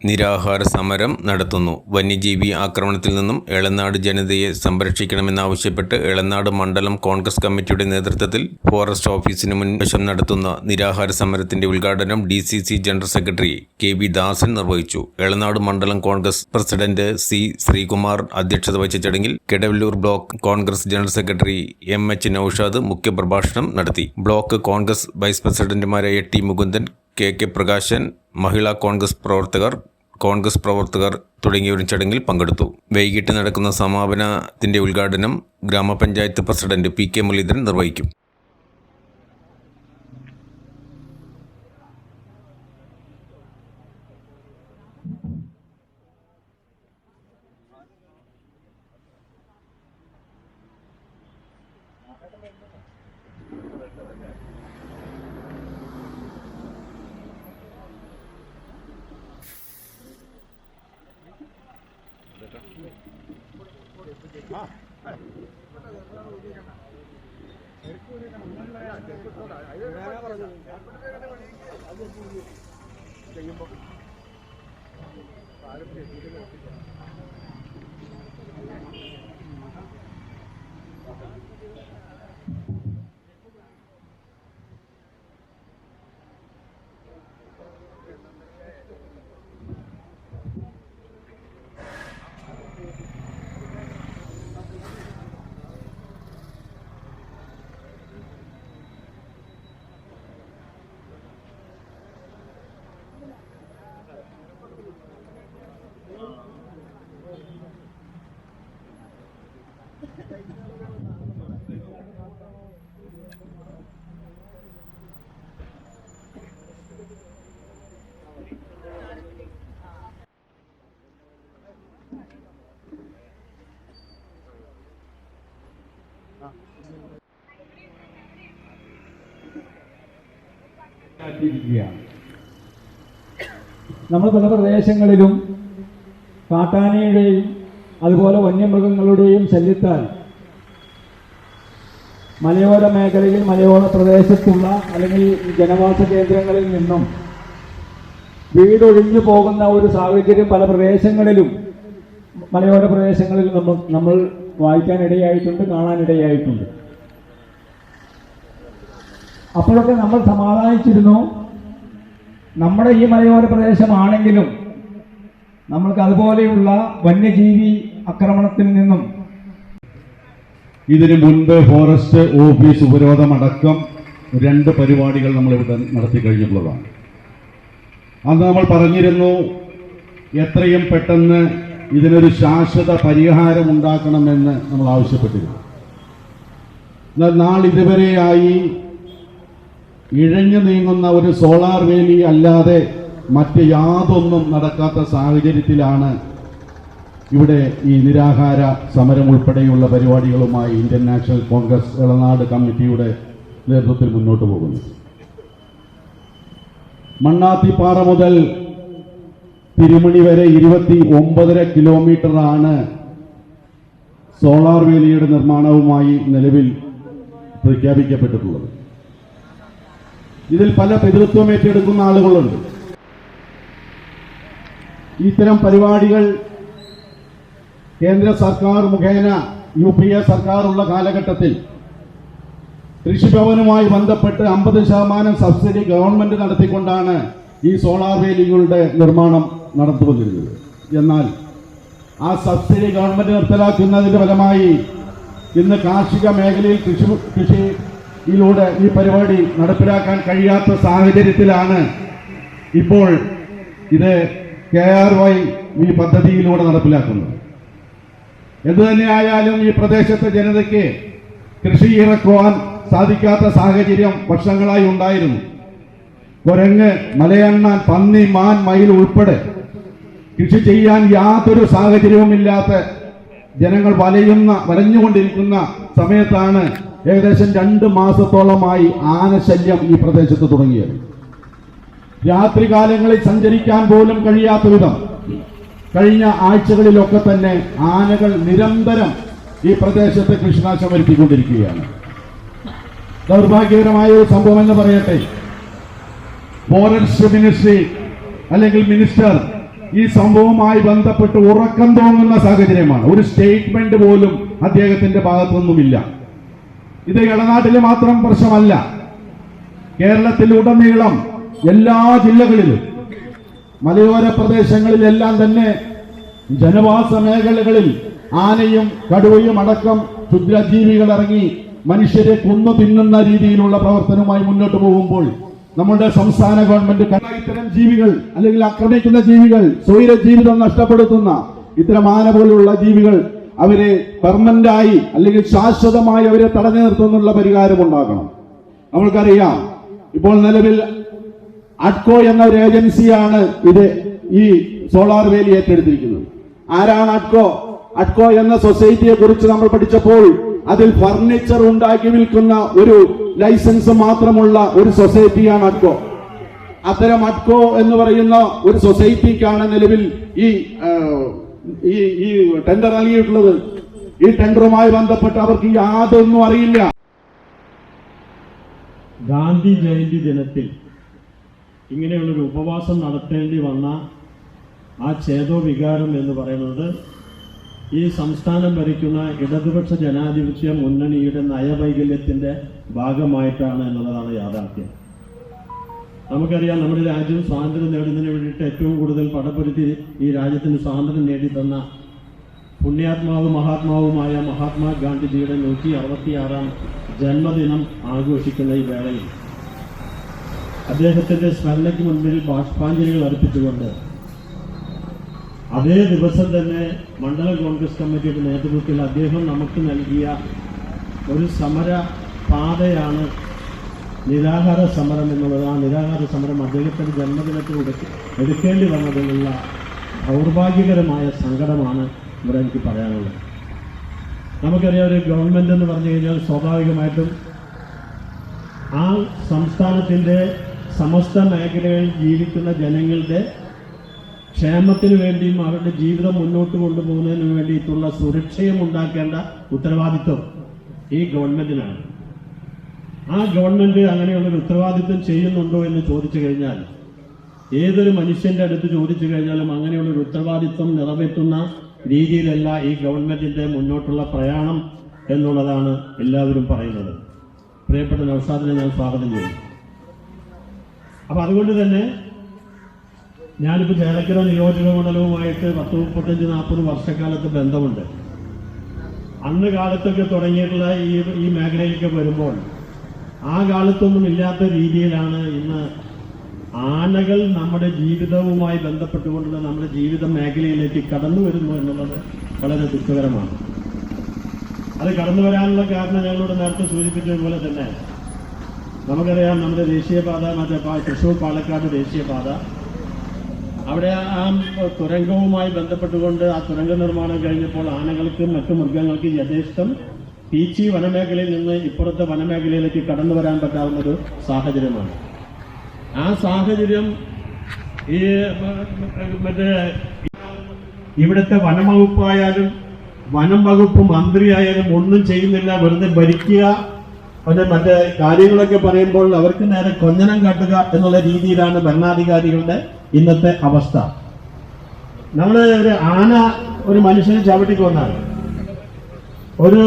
നിരാഹാര സമരം നടത്തുന്നു. വന്യജീവി ആക്രമണത്തിൽ നിന്നും എളനാട് ജനതയെ സംരക്ഷിക്കണമെന്നാവശ്യപ്പെട്ട് എളനാട് മണ്ഡലം കോൺഗ്രസ് കമ്മിറ്റിയുടെ നേതൃത്വത്തിൽ ഫോറസ്റ്റ് ഓഫീസിന് മുൻവശം നടത്തുന്ന നിരാഹാര സമരത്തിന്റെ ഉദ്ഘാടനം D general secretary K V Dasan നിർവഹിച്ചു. എളനാട് മണ്ഡലം കോൺഗ്രസ് പ്രസിഡന്റ് സി ശ്രീകുമാർ അധ്യക്ഷത വഹിച്ച ചടങ്ങിൽ Kadavallur block Congress general secretary M H Noushad മുഖ്യപ്രഭാഷണം നടത്തി. ബ്ലോക്ക് കോൺഗ്രസ് വൈസ് പ്രസിഡന്റുമാരായ T Mukundan K K Prakashan Mahila Congress പ്രവർത്തകർ കോൺഗ്രസ് പ്രവർത്തകർ തുടങ്ങിയവരും ചടങ്ങിൽ പങ്കെടുത്തു. വൈകിട്ട് നടക്കുന്ന സമാപനത്തിന്റെ ഉദ്ഘാടനം ഗ്രാമപഞ്ചായത്ത് പ്രസിഡന്റ് പി കെ മുരളീധരൻ നിർവഹിക്കും. മാറ്റിയിരിക്കുകയാണ് നമ്മൾ പല പ്രദേശങ്ങളിലും കാട്ടാനയുടെയും അതുപോലെ വന്യമൃഗങ്ങളുടെയും ശല്യത്താൽ മലയോര മേഖലയിൽ മലയോര പ്രദേശത്തുള്ള അല്ലെങ്കിൽ ജനവാസ കേന്ദ്രങ്ങളിൽ നിന്നും വീടൊഴിഞ്ഞു പോകുന്ന ഒരു സാഹചര്യം പല പ്രദേശങ്ങളിലും മലയോര പ്രദേശങ്ങളിൽ നമ്മൾ നമ്മൾ വായിക്കാനിടയായിട്ടുണ്ട് കാണാനിടയായിട്ടുണ്ട്. അപ്പോഴൊക്കെ നമ്മൾ സമാധാനിച്ചിരുന്നു. നമ്മുടെ ഈ മലയോര പ്രദേശമാണെങ്കിലും നമ്മൾക്ക് അതുപോലെയുള്ള വന്യജീവി ആക്രമണത്തിൽ നിന്നും ഇതിനു മുൻപ് ഫോറസ്റ്റ് ഓഫീസ് ഉപരോധമടക്കം രണ്ട് പരിപാടികൾ നമ്മൾ ഇവിടെ നടത്തി കഴിഞ്ഞിട്ടുള്ളതാണ് അന്ന് നമ്മൾ പറഞ്ഞിരുന്നു എത്രയും പെട്ടെന്ന് ഇതിനൊരു ശാശ്വത പരിഹാരം ഉണ്ടാക്കണമെന്ന് നമ്മൾ ആവശ്യപ്പെട്ടിരുന്നു. എന്നാൽ നാളിതുവരെയായി ഇഴഞ്ഞു നീങ്ങുന്ന ഒരു സോളാർ വേലി അല്ലാതെ മറ്റ് യാതൊന്നും നടക്കാത്ത സാഹചര്യത്തിലാണ് ഇവിടെ ഈ നിരാഹാര സമരം ഉൾപ്പെടെയുള്ള പരിപാടികളുമായി ഇന്ത്യൻ നാഷണൽ കോൺഗ്രസ് ഇളനാട് കമ്മിറ്റിയുടെ നേതൃത്വത്തിൽ മുന്നോട്ട് പോകുന്നത്. മണ്ണാത്തിപ്പാറ മുതൽ തിരുമണി വരെ ഇരുപത്തി ഒമ്പതര കിലോമീറ്ററാണ് സോളാർ വേലിയുടെ നിർമ്മാണവുമായി നിലവിൽ പ്രഖ്യാപിക്കപ്പെട്ടിട്ടുള്ളത്. ഇതിൽ പല പിതൃത്വം ഏറ്റെടുക്കുന്ന ആളുകളുണ്ട്. ഇത്തരം പരിപാടികൾ കേന്ദ്ര സർക്കാർ മുഖേന യു പി എ സർക്കാർ ഉള്ള കാലഘട്ടത്തിൽ കൃഷിഭവനുമായി ബന്ധപ്പെട്ട് അമ്പത് ശതമാനം സബ്സിഡി ഗവൺമെന്റ് നടത്തിക്കൊണ്ടാണ് ഈ സോളാർ വേലികളുടെ നിർമ്മാണം നടത്തുവന്നിരുന്നത് എന്നാൽ ആ സബ്സിഡി ഗവൺമെന്റ് നിർത്തലാക്കുന്നതിന്റെ ഫലമായി ഇന്ന് കാർഷിക മേഖലയിൽ കൃഷി കൃഷിയിലൂടെ ഈ പരിപാടി നടപ്പിലാക്കാൻ കഴിയാത്ത സാഹചര്യത്തിലാണ് ഇപ്പോൾ ഇത് കെ ആർ വൈ ഈ പദ്ധതിയിലൂടെ നടപ്പിലാക്കുന്നത്. എന്തു തന്നെയായാലും ഈ പ്രദേശത്തെ ജനതയ്ക്ക് കൃഷി ഇറക്കുവാൻ സാധിക്കാത്ത സാഹചര്യം വർഷങ്ങളായി ഉണ്ടായിരുന്നു. കുരങ്ങ് മലയണ്ണാൻ പന്നി മാൻ മയിൽ ഉൾപ്പെടെ കൃഷി ചെയ്യാൻ യാതൊരു സാഹചര്യവുമില്ലാത്ത ജനങ്ങൾ വലയുന്ന വലഞ്ഞുകൊണ്ടിരിക്കുന്ന സമയത്താണ് ഏകദേശം രണ്ട് മാസത്തോളമായി ആനശല്യം ഈ പ്രദേശത്ത് തുടങ്ങിയത്. രാത്രികാലങ്ങളിൽ സഞ്ചരിക്കാൻ പോലും കഴിയാത്ത വിധം കഴിഞ്ഞ ആഴ്ചകളിലൊക്കെ തന്നെ ആനകൾ നിരന്തരം ഈ പ്രദേശത്ത് കൃഷിനാശം വരുത്തിക്കൊണ്ടിരിക്കുകയാണ്. ദൗർഭാഗ്യകരമായ ഒരു സംഭവം എന്ന് പറയട്ടെ. ഫോറസ്റ്റ് മിനിസ്ട്രി അല്ലെങ്കിൽ മിനിസ്റ്റർ ഈ സംഭവവുമായി ബന്ധപ്പെട്ട് ഉറക്കം തോന്നുന്ന സാഹചര്യമാണ്. ഒരു സ്റ്റേറ്റ്മെന്റ് പോലും അദ്ദേഹത്തിന്റെ ഭാഗത്തുനിന്നുമില്ല. ഇത് ഇടനാട്ടിലെ മാത്രം പ്രശ്നമല്ല. കേരളത്തിലുടനീളം എല്ലാ ജില്ലകളിലും മലയോര പ്രദേശങ്ങളിലെല്ലാം തന്നെ ജനവാസ മേഖലകളിൽ ആനയും കടുവയും അടക്കം ക്ഷുദ്രജീവികൾ ഇറങ്ങി മനുഷ്യരെ കൊന്നു തിന്നുന്ന രീതിയിലുള്ള പ്രവർത്തനവുമായി മുന്നോട്ട് പോകുമ്പോൾ നമ്മുടെ സംസ്ഥാന ഗവൺമെന്റ് ഇത്തരം ജീവികൾ അല്ലെങ്കിൽ ആക്രമിക്കുന്ന ജീവികൾ സ്വൈര ജീവിതം നഷ്ടപ്പെടുത്തുന്ന ഇത്തരം ആന പോലുള്ള ജീവികൾ അവരെ പെർമനന്റ് ആയി അല്ലെങ്കിൽ ശാശ്വതമായി അവരെ തടഞ്ഞു നിർത്തുന്നുള്ള പരിഹാരം ഉണ്ടാക്കണം നമ്മൾക്കറിയാം ഇപ്പോൾ നിലവിൽ അഡ്കോ എന്ന ഒരു ഏജൻസിയാണ് ഇത് ഈ സോളാർ വേലി ഏറ്റെടുത്തിരിക്കുന്നത്. ആരാണ് അഡ്കോ? അഡ്കോ എന്ന സൊസൈറ്റിയെ കുറിച്ച് നമ്മൾ പഠിച്ചപ്പോൾ അതിൽ ഫർണിച്ചർ ഉണ്ടാക്കി വിൽക്കുന്ന ഒരു ലൈസൻസ് മാത്രമുള്ള ഒരു സൊസൈറ്റിയാണ് അഡ്കോ. അത്തരം അഡ്കോ എന്ന് പറയുന്ന ഒരു സൊസൈറ്റിക്കാണ് നിലവിൽ ഈ ഈ ടെൻഡർ നൽകിയിട്ടുള്ളത്. ഈ ടെൻഡറുമായി ബന്ധപ്പെട്ട് അവർക്ക് യാതൊന്നും അറിയില്ല. ഗാന്ധി ജയന്തി ദിനത്തിൽ ഇങ്ങനെയുള്ളൊരു ഉപവാസം നടത്തേണ്ടി വന്ന ആ ചേതോ വികാരം എന്ന് പറയുന്നത് ഈ സംസ്ഥാനം ഭരിക്കുന്ന ഇടതുപക്ഷ ജനാധിപത്യ മുന്നണിയുടെ നയവൈകല്യത്തിന്റെ ഭാഗമായിട്ടാണ് എന്നുള്ളതാണ് യാഥാർത്ഥ്യം. നമുക്കറിയാം നമ്മുടെ രാജ്യം സ്വാതന്ത്ര്യം നേടുന്നതിന് വേണ്ടിയിട്ട് ഏറ്റവും കൂടുതൽ പടപ്പെടുത്തി ഈ രാജ്യത്തിന് സ്വാതന്ത്ര്യം നേടിത്തന്ന പുണ്യാത്മാവ് മഹാത്മാവുമായ മഹാത്മാഗാന്ധിജിയുടെ നൂറ്റി അറുപത്തിയാറാം ജന്മദിനം ആഘോഷിക്കുന്ന ഈ വേളയിൽ അദ്ദേഹത്തിന്റെ സ്മരണയ്ക്ക് മുൻപിൽ ബാഷ്പാഞ്ജലികൾ അർപ്പിച്ചുകൊണ്ട് അതേ ദിവസം തന്നെ മണ്ഡല കോൺഗ്രസ് കമ്മിറ്റിയുടെ നേതൃത്വത്തിൽ അദ്ദേഹം നമുക്ക് നൽകിയ ഒരു സമര പാതയാണ് നിരാഹാര സമരം എന്നുള്ളത്. ആ നിരാഹാര സമരം അദ്ദേഹത്തിന്റെ ജന്മദിനത്തിൽ എടുക്ക- എടുക്കേണ്ടി വന്നതിനുള്ള ദൗർഭാഗ്യകരമായ സങ്കടമാണ് ഇവിടെ എനിക്ക് പറയാനുള്ളത്. നമുക്കറിയാം ഒരു ഗവൺമെന്റ് എന്ന് പറഞ്ഞു കഴിഞ്ഞാൽ സ്വാഭാവികമായിട്ടും ആ സംസ്ഥാനത്തിന്റെ സമസ്ത മേഖലകളിൽ ജീവിക്കുന്ന ജനങ്ങളുടെ ക്ഷേമത്തിന് വേണ്ടിയും അവരുടെ ജീവിതം മുന്നോട്ട് കൊണ്ടുപോകുന്നതിനു വേണ്ടിയിട്ടുള്ള സുരക്ഷയും ഉണ്ടാക്കേണ്ട ഉത്തരവാദിത്വം ഈ ഗവൺമെന്റിനാണ്. ആ ഗവൺമെന്റ് അങ്ങനെയുള്ളൊരു ഉത്തരവാദിത്വം ചെയ്യുന്നുണ്ടോ എന്ന് ചോദിച്ചു കഴിഞ്ഞാൽ ഏതൊരു മനുഷ്യന്റെ അടുത്ത് ചോദിച്ചു കഴിഞ്ഞാലും അങ്ങനെയുള്ളൊരു ഉത്തരവാദിത്വം നിറവേറ്റുന്ന രീതിയിലല്ല ഈ ഗവൺമെന്റിന്റെ മുന്നോട്ടുള്ള പ്രയാണം എന്നുള്ളതാണ് എല്ലാവരും പറയുന്നത്. പ്രിയപ്പെട്ട നവസാദിനെ ഞാൻ സ്വാഗതം ചെയ്യുന്നു. അപ്പൊ അതുകൊണ്ട് തന്നെ ഞാനിപ്പോൾ ചേലക്കര നിയോജക മണ്ഡലവുമായിട്ട് പത്ത് മുപ്പത്തഞ്ച് നാൽപ്പത് വർഷക്കാലത്ത് ബന്ധമുണ്ട്. അന്ന് കാലത്തൊക്കെ തുടങ്ങിയിട്ടുള്ള ഈ ഈ മേഖലയിലേക്ക് വരുമ്പോൾ ആ കാലത്തൊന്നും ഇല്ലാത്ത രീതിയിലാണ് ഇന്ന് ആനകൾ നമ്മുടെ ജീവിതവുമായി ബന്ധപ്പെട്ടുകൊണ്ടുള്ള നമ്മുടെ ജീവിത മേഖലയിലേക്ക് കടന്നു വരുന്നു എന്നുള്ളത് വളരെ ദുഃഖകരമാണ്. അത് കടന്നു വരാനുള്ള കാരണം ഞങ്ങളോട് നേരത്തെ സൂചിപ്പിച്ചതുപോലെ തന്നെ നമുക്കറിയാം നമ്മുടെ ദേശീയപാത മറ്റേ തൃശൂർ പാലക്കാട് ദേശീയപാത. അവിടെ ആ തുരങ്കവുമായി ബന്ധപ്പെട്ടുകൊണ്ട് ആ തുരങ്ക നിർമ്മാണം കഴിഞ്ഞപ്പോൾ ആനകൾക്കും മറ്റു മൃഗങ്ങൾക്കും യഥേഷ്ടം പീച്ചി വനമേഖലയിൽ നിന്ന് ഇപ്പുറത്തെ വനമേഖലയിലേക്ക് കടന്നു വരാൻ പറ്റാവുന്ന ഒരു സാഹചര്യമാണ്. ആ സാഹചര്യം ഈ മറ്റേ ഇവിടുത്തെ വനംവകുപ്പായാലും വനം വകുപ്പ് മന്ത്രിയായാലും ഒന്നും ചെയ്യുന്നില്ല. വെറുതെ ഭരിക്കുക. മറ്റേ മറ്റേ കാര്യങ്ങളൊക്കെ പറയുമ്പോൾ അവർക്ക് നേരെ കൊഞ്ഞനം കാട്ടുക എന്നുള്ള രീതിയിലാണ് ഭരണാധികാരികളുടെ ഇന്നത്തെ അവസ്ഥ. നമ്മൾ ഒരു ആന ഒരു മനുഷ്യനെ ചവിട്ടിക്കൊന്നാണ് ഒരു